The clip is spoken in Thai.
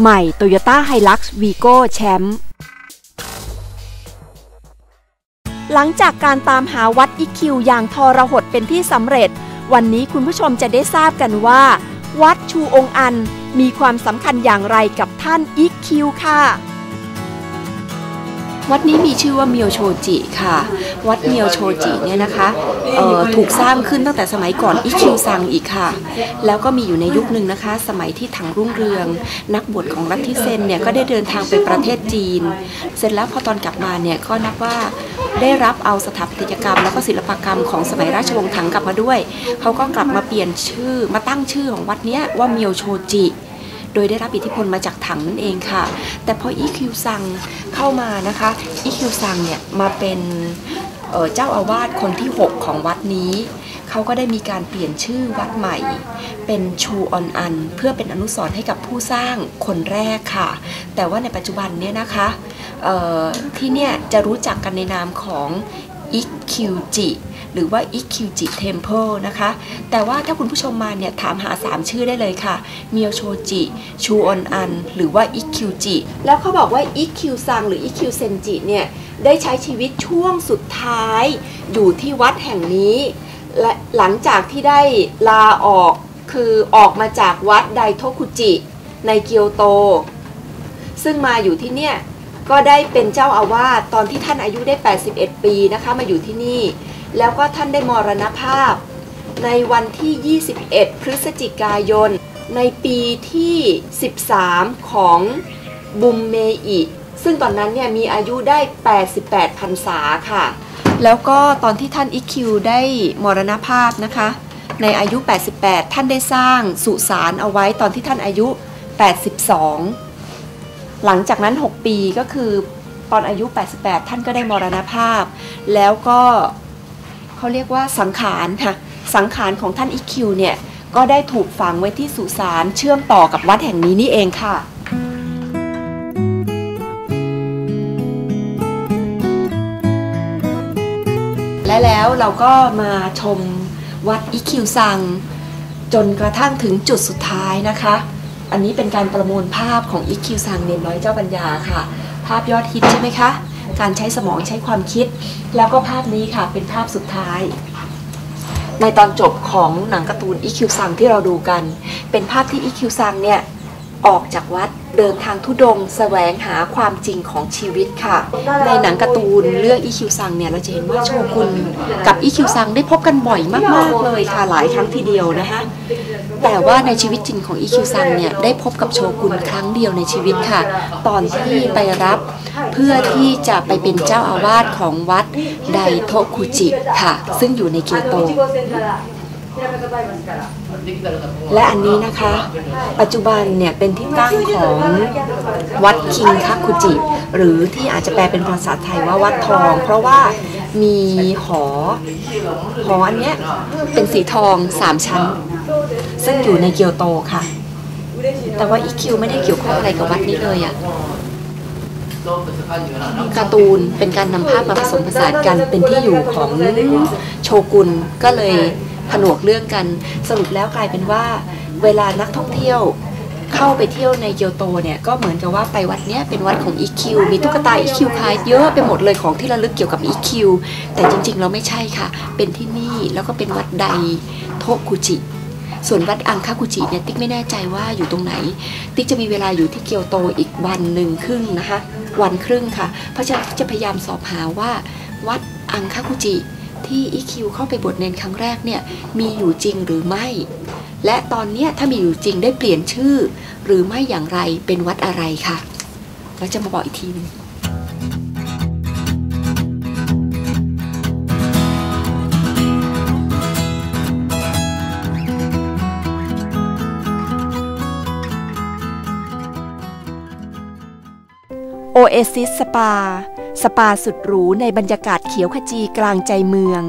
ใหม่ Toyota Hilux Vigo แชมป์หลังจากการตามหาวัดอิคิวอย่างทรหดเป็นที่สำเร็จ วันนี้คุณผู้ชมจะได้ทราบกันว่า วัดชูองค์อันมีความสำคัญอย่างไรกับท่านอิคิวค่ะ วัดนี้มีชื่อว่าเมียวโชจิค่ะ วัดเมียวโชจิเนี่ยนะคะถูกสร้างขึ้นตั้งแต่สมัยก่อนอิคิวซังอีกค่ะ แล้วก็มีอยู่ในยุคหนึ่งนะคะ สมัยที่ถังรุ่งเรือง นักบวชของลัทธิเซนเนี่ยก็ได้เดินทางไปประเทศจีน เสร็จแล้วพอตอนกลับมาเนี่ยก็นับว่าได้รับเอาสถาปัตยกรรม แล้วก็ศิลปกรรมของสมัยราชวงศ์ถังกลับมาด้วย เขาก็กลับมาเปลี่ยนชื่อมาตั้งชื่อของวัดเนี้ยว่าเมียวโชจิ โดยได้รับอิทธิพลมาจากถังนั่นเองค่ะ แต่พออีคิวซังเข้ามานะคะอีคิวซังเนี่ยมาเป็นเเจ้าอาวาสคนที่ 6 ของวัดนี้เขาก็ได้มีการเปลี่ยนชื่อวัดใหม่ เป็นชูออนอัน เพื่อเป็นอนุสรณ์ให้กับผู้สร้างคนแรกค่ะ แต่ว่าในปัจจุบันเนี่ยนะคะที่เนี่ยจะรู้จักกันในนามของ อิคิวจิหรือว่า Ikkyuji Temple นะคะ แต่ว่าถ้าคุณผู้ชมมาเนี่ยถามหา 3 ชื่อได้เลยค่ะ เมียวโชจิ ชูออนอัน หรือว่า Ikkyuji แล้วเขาบอกว่า Ikkyu ซังหรือ Ikkyu Senji เนี่ย ได้ใช้ชีวิตช่วงสุดท้าย อยู่ที่วัดแห่งนี้ และหลังจากที่ได้ลาออกคือออกมาจากวัดไดโทคุจิ ในเกียวโต ซึ่งมาอยู่ที่เนี่ย ก็ได้เป็นเจ้าอาวาสตอนที่ท่านอายุได้ 81 ปีนะคะมาอยู่ที่นี่ แล้วก็ท่านได้มรณภาพ ในวันที่ 21 พฤศจิกายน ในปีที่ 13 ของบุมเมอิซึ่งตอนนั้นเนี่ยมีอายุได้ 88พรรษาค่ะ แล้วก็ตอนที่ท่านอิคิวได้มรณภาพนะคะ ในอายุ 88 ท่านได้สร้างสุสานเอาไว้ตอนที่ท่านอายุ 82 หลังจากนั้น 6 ปีก็คือตอนอายุ 88 ท่านก็ได้มรณภาพ แล้วก็เขาเรียกว่าสังขารค่ะสังขารของท่านอิคิวเนี่ยก็ได้ถูกฝังไว้ที่สุสานเชื่อมต่อกับวัดแห่งนี้นี่เองค่ะและแล้วเราก็มาชมวัดอิคิวซัง จนกระทั่งถึงจุดสุดท้ายนะคะ อันนี้เป็นการประมวลภาพของอิคิวซังเนนน้อยเจ้าปัญญาค่ะ ภาพยอดฮิตใช่ไหมคะ การใช้สมองใช้ความคิด แล้วก็ภาพนี้ค่ะเป็นภาพสุดท้าย ในตอนจบของหนังการ์ตูนอิคิวซังที่เราดูกัน เป็นภาพที่อิคิวซังเนี่ย ออกจากวัดเดินทางทุดงค์แสวงหาความจริงของชีวิตค่ะ ในหนังการ์ตูนเรื่องอีคิวซังเนี่ยเราจะเห็นว่าโชกุนกับอีคิวซังได้พบกันบ่อยมากๆเลยค่ะหลายครั้งทีเดียวนะคะแต่ว่าในชีวิตจริงของอีคิวซังเนี่ยได้พบกับโชกุนครั้งเดียวในชีวิตค่ะ ตอนที่ไปรับเพื่อที่จะไปเป็นเจ้าอาวาสของวัดไดโทคุจิค่ะ ซึ่งอยู่ในเกียวโต และอันนี้นะคะ ปัจจุบันเนี่ยเป็นที่ตั้งของวัดคิงคักคุจิ หรือที่อาจจะแปลเป็นภาษาไทยว่าวัดทอง เพราะว่ามีหอ หออันเนี้ยเป็นสีทองสามชั้น ซึ่งอยู่ในเกียวโตค่ะ แต่ว่าอีคิวไม่ได้เกี่ยวข้องอะไรกับวัดนี้เลยอะการ์ตูนเป็นการนำภาพมาผสมผสานกันเป็นที่อยู่ของโชกุนก็เลย ผนวกเรื่องกันสรุปแล้วกลายเป็นว่า เวลานักท่องเที่ยวเข้าไปเที่ยวในเกียวโตเนี่ยก็เหมือนกับว่าไปวัดเนี้ยเป็นวัดของ EQ มีตุ๊กตา EQ ขายเยอะไปหมดเลยของที่ระลึกเกี่ยวกับ EQ แต่จริงๆเราไม่ใช่ค่ะ เป็นที่นี่แล้วก็เป็นวัดใดโทกุจิ ส่วนวัดอังคากุจิเนี่ยติ๊กไม่แน่ใจว่าอยู่ตรงไหน ติ๊กจะมีเวลาอยู่ที่เกียวโตอีกวันหนึ่งครึ่งนะคะ วันครึ่งค่ะ เพราะฉะนั้นจะพยายามสอบหาว่า วัดอังคากุจิ ที่อีคิวเข้าไปบวชเนนครั้งแรกเนี่ยมีอยู่จริงหรือไม่ และตอนนี้ถ้ามีอยู่จริงได้เปลี่ยนชื่อ หรือไม่อย่างไรเป็นวัดอะไรคะเราจะมาบอกอีกทีหนึงโอเอซิสสปา สปาสุดหรูในบรรยากาศเขียวขจีกลางใจเมือง